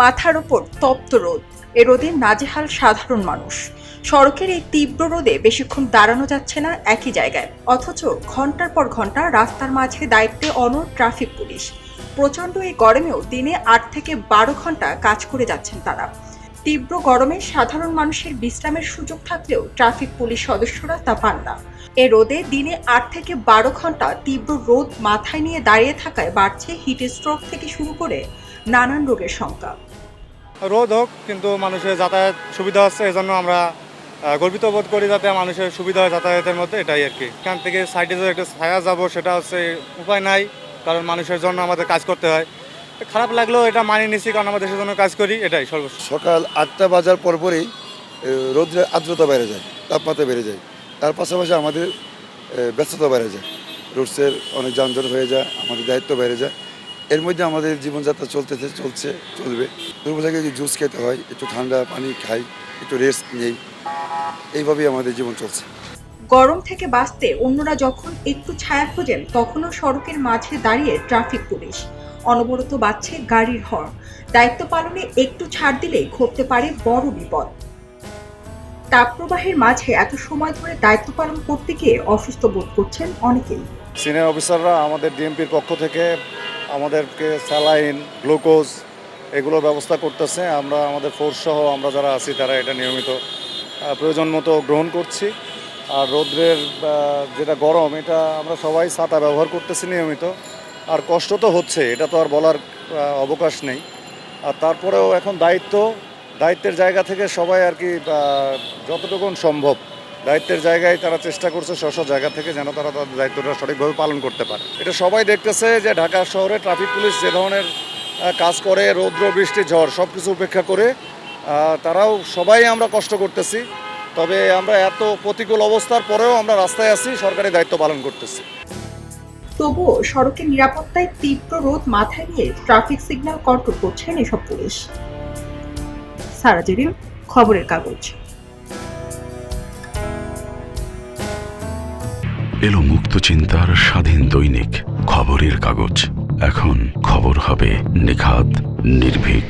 মাথার ওপর তপ্ত রোদ। এ রোদে নাজেহাল সাধারণ মানুষ। সড়কের এই তীব্র রোদে বেশিক্ষণ দাঁড়ানো যাচ্ছে না একই জায়গায়। অথচ ঘণ্টার পর ঘণ্টা রাস্তার মাঝে দায়িত্বে অনর ট্রাফিক পুলিশ। প্রচণ্ড এই গরমেও দিনে আট থেকে বারো ঘণ্টা কাজ করে যাচ্ছেন তারা। তীব্র গরমে সাধারণ মানুষের বিশ্রামের সুযোগ থাকলেও ট্রাফিক পুলিশ সদস্যরা তা পান না। এ রোদে দিনে আট থেকে বারো ঘণ্টা তীব্র রোদ মাথায় নিয়ে দাঁড়িয়ে থাকায় বাড়ছে হিট স্ট্রোক থেকে শুরু করে নানান রোগের সংখ্যা রোদ হোক, কিন্তু মানুষের যাতায়াত সুবিধা হচ্ছে এজন্য আমরা গর্বিত বোধ করি যাতে মানুষের সুবিধা হয় যাতায়াতের মধ্যে, এটাই আর কি। এখান থেকে সাইডে যে একটা ছায়া যাব, সেটা হচ্ছে উপায় নাই, কারণ মানুষের জন্য আমাদের কাজ করতে হয়। খারাপ লাগলেও এটা মানিয়ে নিচ্ছি কারণ আমাদের জন্য কাজ করি, এটাই সর্বশেষ। সকাল আটটা বাজার পরপরই রৌদ্রের আর্দ্রতা বেড়ে যায়, তাপমাত্রা বেড়ে যায়। তার পাশাপাশি আমাদের ব্যস্ততা বেড়ে যায়। রোডসের অনেক যানজট হয়ে যায়, আমাদের দায়িত্ব বেড়ে যায়। এর মধ্যে আমাদের জীবনযাত্রা চলতেছে চলছে চলবে। দুর্বল থেকে জুস খেতে হয় একটু ঠান্ডা পানি খাই একটু রেস্ট নেই এইভাবেই আমাদের জীবন চলছে। গরম থেকে বাঁচতে অন্যরা যখন একটু ছায়া খোঁজেন তখনও সড়কের মাঝে দাঁড়িয়ে ট্রাফিক পুলিশ। অনবরত বাজছে গাড়ির হর্ন। দায়িত্ব পালনে একটু ছাড় দিলেই ঘটতে পারে বড় বিপদ। তাপপ্রবাহের মাঝে এত সময় ধরে দায়িত্ব পালন করতে গিয়ে অসুস্থ বোধ করছেন অনেকেই। সিনিয়র অফিসাররা আমাদের ডিএমপির পক্ষ থেকে আমাদেরকে স্যালাইন, গ্লুকোজ এগুলোর ব্যবস্থা করতেছে। আমরা, আমাদের ফোর্স সহ আমরা যারা আছি, তারা এটা নিয়মিত প্রয়োজন মতো গ্রহণ করছি। আর রৌদ্রের যেটা গরম, এটা আমরা সবাই ছাতা ব্যবহার করতেছি নিয়মিত। আর কষ্ট তো হচ্ছে, এটা তো আর বলার অবকাশ নেই। আর তারপরেও এখন দায়িত্ব, দায়িত্বের জায়গা থেকে সবাই আর কি যতটুকুন সম্ভব দায়িত্বের জায়গায় তারা চেষ্টা করছে স্ব জায়গা থেকে যেন তারা তাদের দায়িত্বটা সঠিকভাবে পালন করতে পারে। এটা সবাই দেখতেছে যে ঢাকা শহরে ট্রাফিক পুলিশ যে ধরনের কাজ করে, রৌদ্র, বৃষ্টি, ঝড় সব কিছু উপেক্ষা করে তারাও সবাই আমরা কষ্ট করতেছি। তবে আমরা এত প্রতিকূল অবস্থার পরেও আমরা রাস্তায় আছি, সরকারি দায়িত্ব পালন করতেছি। তবুও সড়কের নিরাপত্তায় তীব্র রোদ মাথায় নিয়ে ট্রাফিক সিগন্যাল কন্ট্রোল করছেন এসব পুলিশ। সারা জেরিন খবরের কাগজ। এলো মুক্ত চিন্তার স্বাধীন দৈনিক খবরের কাগজ। এখন খবর হবে নিখাত নির্ভীক